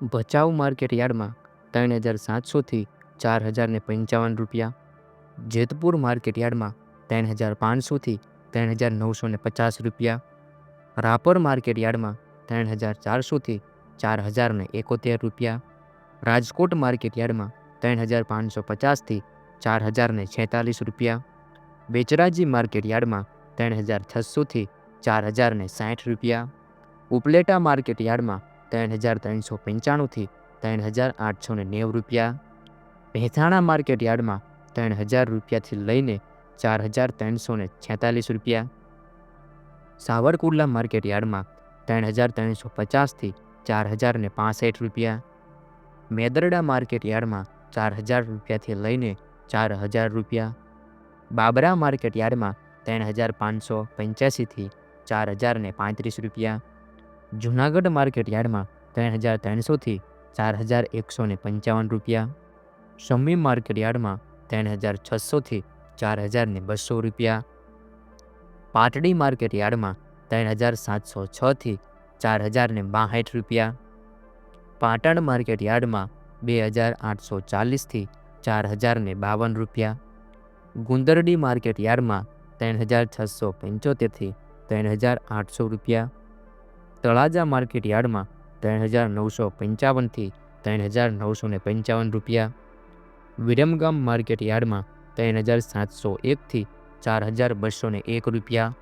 Bhachau market યાર્ડમાં ત્રણ હજાર સાતસોથી ચાર હજાર ને પંચાવન રૂપિયા. જેતપુર માર્કેટ યાર્ડમાં ત્રણ હજાર પાંચસોથી ત્રણ હજાર નવસો પચાસ રૂપિયા. રાપર માર્કેટ યાર્ડમાં ત્રણ હજાર ચારસોથી ચાર હજાર ને એકોતેર રૂપિયા. રાજકોટ માર્કેટ યાર્ડમાં ત્રણ હજાર પાંચસો પચાસથી ચાર હજાર ને છેતાલીસ રૂપિયા. બેચરાજી માર્કેટ યાર્ડમાં ત્રણ હજાર છસોથી ચાર હજાર ને સાઠ રૂપિયા. ઉપલેટા માર્કેટ યાર્ડમાં ત્રણ હજાર ત્રણસો પંચાણુંથી ત્રણ હજાર આઠસો ને નેવું રૂપિયા. મહેસાણા માર્કેટ યાર્ડમાં ત્રણ હજાર રૂપિયાથી લઈને ચાર હજાર ત્રણસો ને છેતાલીસ રૂપિયા. સાવરકુંડલા માર્કેટ યાર્ડમાં ત્રણ હજાર ત્રણસો પચાસથી ચાર હજાર ને પાસઠ રૂપિયા. મેદરડા માર્કેટ યાર્ડમાં ચાર હજાર રૂપિયાથી લઈને ચાર હજાર રૂપિયા. બાબરા માર્કેટ યાર્ડમાં ત્રણ હજાર પાંચસો પંચ્યાસીથી ચાર હજાર ને પાંત્રીસ રૂપિયા. જૂનાગઢ માર્કેટ યાર્ડમાં ત્રણ હજાર ત્રણસોથી ચાર હજાર એકસો ને પંચાવન રૂપિયા. શમી માર્કેટ યાર્ડમાં ત્રણ હજાર છસોથી ચાર હજાર ને બસો રૂપિયા. પાટડી માર્કેટ યાર્ડમાં ત્રણ હજાર સાતસો છથી ચાર હજાર ને બાસઠ રૂપિયા. પાટણ માર્કેટ યાર્ડમાં બે હજાર આઠસો ચાલીસથી ચાર હજાર ને બાવન રૂપિયા. ગુંદરડી માર્કેટ યાર્ડમાં ત્રણ હજાર છસો પંચોતેરથી ત્રણ હજાર આઠસો રૂપિયા. તળાજા માર્કેટ યાર્ડમાં ત્રણ હજાર નવસો પંચાવનથી ત્રણ હજાર નવસો ને પંચાવન રૂપિયા. વિરમગામ માર્કેટ યાર્ડમાં ત્રણ હજાર સાતસો એકથી ચાર હજાર બસો ને એક રૂપિયા.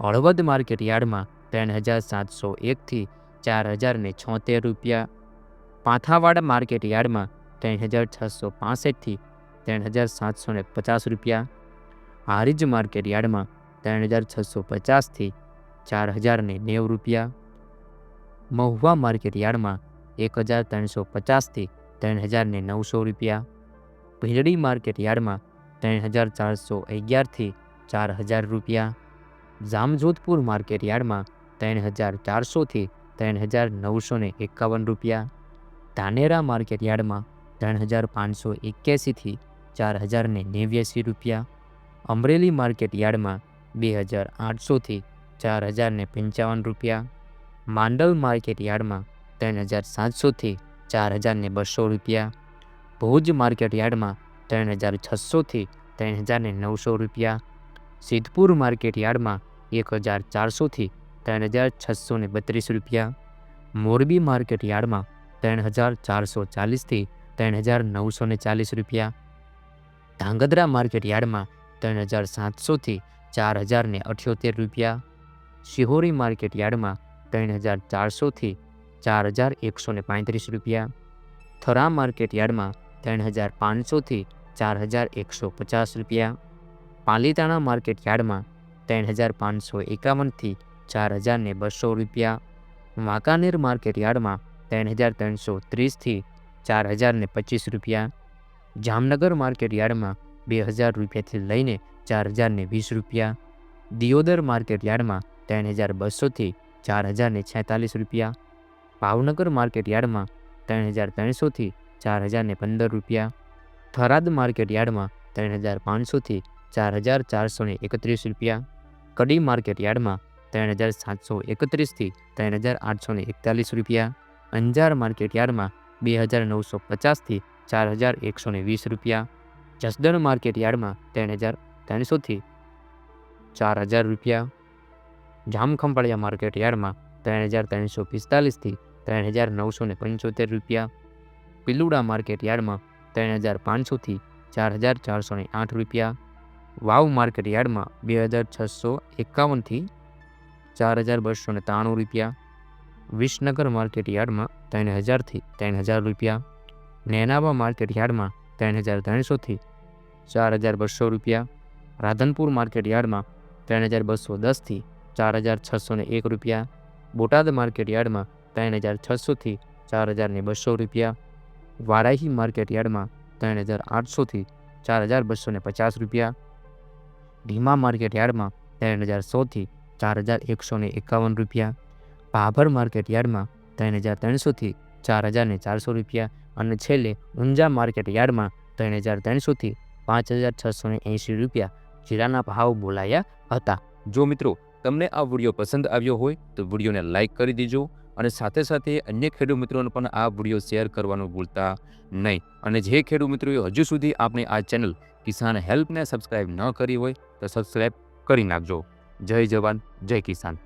હળવદ માર્કેટ યાર્ડમાં ત્રણ હજાર સાતસો એકથી ચાર હજાર ને છોતેર રૂપિયા. પાથાવાડ માર્કેટ યાર્ડમાં ત્રણ હજાર છસો પાસઠથી ત્રણ હજાર સાતસો ને પચાસ રૂપિયા. હારીજ માર્કેટ યાર્ડમાં ત્રણ હજાર છસો પચાસથી ચાર હજાર ને નેવું રૂપિયા. મહુવા માર્કેટ યાર્ડમાં એક હજાર ત્રણસો પચાસથી ત્રણ હજાર ને નવસો રૂપિયા. ભીલડી માર્કેટ યાર્ડમાં ત્રણ હજાર ચારસો અગિયારથી ચાર હજાર રૂપિયા. જામજોધપુર માર્કેટ યાર્ડમાં ત્રણ હજાર ચારસોથી ત્રણ હજાર નવસો ને એકાવન રૂપિયા. ધાનેરા માર્કેટ યાર્ડમાં ત્રણ હજાર પાંચસો એક્યાસીથી ચાર હજાર ને નેવ્યાસી રૂપિયા. અમરેલી માર્કેટ યાર્ડમાં બે હજાર આઠસોથી ચાર હજાર ને પંચાવન રૂપિયા. માંડલ માર્કેટ યાર્ડમાં ત્રણ હજાર સાતસોથી ચાર હજારને બસો રૂપિયા. ભુજ માર્કેટ યાર્ડમાં ત્રણ હજાર છસોથી ત્રણ હજારને નવસો રૂપિયા. સિદ્ધપુર માર્કેટ યાર્ડમાં એક હજાર ચારસોથી ત્રણ હજાર છસો ને બત્રીસ રૂપિયા. મોરબી માર્કેટ યાર્ડમાં ત્રણ હજાર ચારસો ચાલીસથી ત્રણ હજાર નવસો ને ચાલીસ રૂપિયા. ધાંગધ્રા માર્કેટ યાર્ડમાં ત્રણ હજાર સાતસોથી ચાર હજાર ને અઠ્યોતેર રૂપિયા. શિહોરી માર્કેટ યાર્ડમાં ત્રણ હજાર ચારસોથી ચાર હજાર એકસો ને પાંત્રીસ રૂપિયા. થરા માર્કેટ યાર્ડમાં ત્રણ હજાર પાંચસોથી ચાર હજાર એકસો પચાસ રૂપિયા. પાલીતાણા માર્કેટ યાર્ડમાં ત્રણ હજાર પાંચસો એકાવનથી ચાર હજાર ને બસો રૂપિયા. વાંકાનેર માર્કેટ યાર્ડમાં ત્રણ હજાર ત્રણસો ત્રીસથી ચાર હજાર ને પચીસ રૂપિયા. જામનગર માર્કેટ યાર્ડમાં બે હજાર રૂપિયાથી લઈને ચાર હજાર વીસ રૂપિયા. દિયોદર માર્કેટ યાર્ડમાં ત્રણ હજાર બસોથી ચાર હજારને છેતાલીસ રૂપિયા. ભાવનગર માર્કેટ યાર્ડમાં ત્રણ હજાર ત્રણસોથી ચાર હજારને પંદર રૂપિયા. થરાદ માર્કેટ યાર્ડમાં ત્રણ હજાર પાંચસોથી ચાર હજાર ચારસોને એકત્રીસ રૂપિયા. કડી માર્કેટ યાર્ડમાં ત્રણ હજાર સાતસો એકત્રીસથી ત્રણ હજાર આઠસોને એકતાલીસ રૂપિયા. અંજાર માર્કેટ યાર્ડમાં બે હજાર નવસો પચાસથી ચાર હજાર એકસોને વીસ રૂપિયા. જસદણ માર્કેટ યાર્ડમાં ત્રણ હજાર ત્રણસોથી ચાર હજાર રૂપિયા. જામખંભાળિયા માર્કેટ યાર્ડમાં ત્રણ હજાર ત્રણસો પિસ્તાલીસથી ત્રણ હજાર નવસો ને પંચોતેર રૂપિયા. પિલુડા માર્કેટ યાર્ડમાં ત્રણ હજાર પાંચસોથી ચાર હજાર ચારસો ને આઠ રૂપિયા. વાવ માર્કેટ યાર્ડમાં બે હજાર છસો એકાવનથી ચાર હજાર બસો ને ત્રાણું રૂપિયા. વિસનગર માર્કેટ યાર્ડમાં ત્રણ હજારથી ત્રણ હજાર રૂપિયા. નેનાવા માર્કેટ યાર્ડમાં ત્રણ હજાર ત્રણસોથી ચાર હજાર બસો રૂપિયા. રાધનપુર માર્કેટ યાર્ડમાં ત્રણ હજાર બસો દસથી ચાર હજાર છસો ને એક રૂપિયા, બોટાદ માર્કેટ યાર્ડમાં ત્રણ હજાર છસોથી ચાર હજાર બસો રૂપિયા, વારાહી માર્કેટ યાર્ડમાં ત્રણ હજાર આઠસોથી ચાર હજાર બસો ને પચાસ રૂપિયા ભીમા માર્કેટ યાર્ડમાં ત્રણ હજાર સોથી ચાર હજાર એકસો ને એકાવન રૂપિયા, ભાભર માર્કેટ યાર્ડમાં ત્રણ હજાર ત્રણસોથી ચાર હજાર ને ચારસો રૂપિયા અને છેલ્લે ઊંઝા માર્કેટ યાર્ડમાં ત્રણ હજાર ત્રણસોથી પાંચ હજાર છસો ને એંશી રૂપિયા જીરાના ભાવ બોલાયા હતા. જો મિત્રો તમને આ વીડિયો પસંદ આવ્યો હોય તો વિડીયોને લાઇક કરી દેજો અને સાથે સાથે અન્ય ખેડૂત મિત્રોને પણ આ વીડિયો શેર કરવાનું ભૂલતા નહીં. અને જે ખેડૂત મિત્રોએ હજુ સુધી આપણે આ ચેનલ કિસાન હેલ્પને સબસ્ક્રાઇબ ન કરી હોય તો સબસ્ક્રાઇબ કરી નાખજો. જય જવાન, જય કિસાન.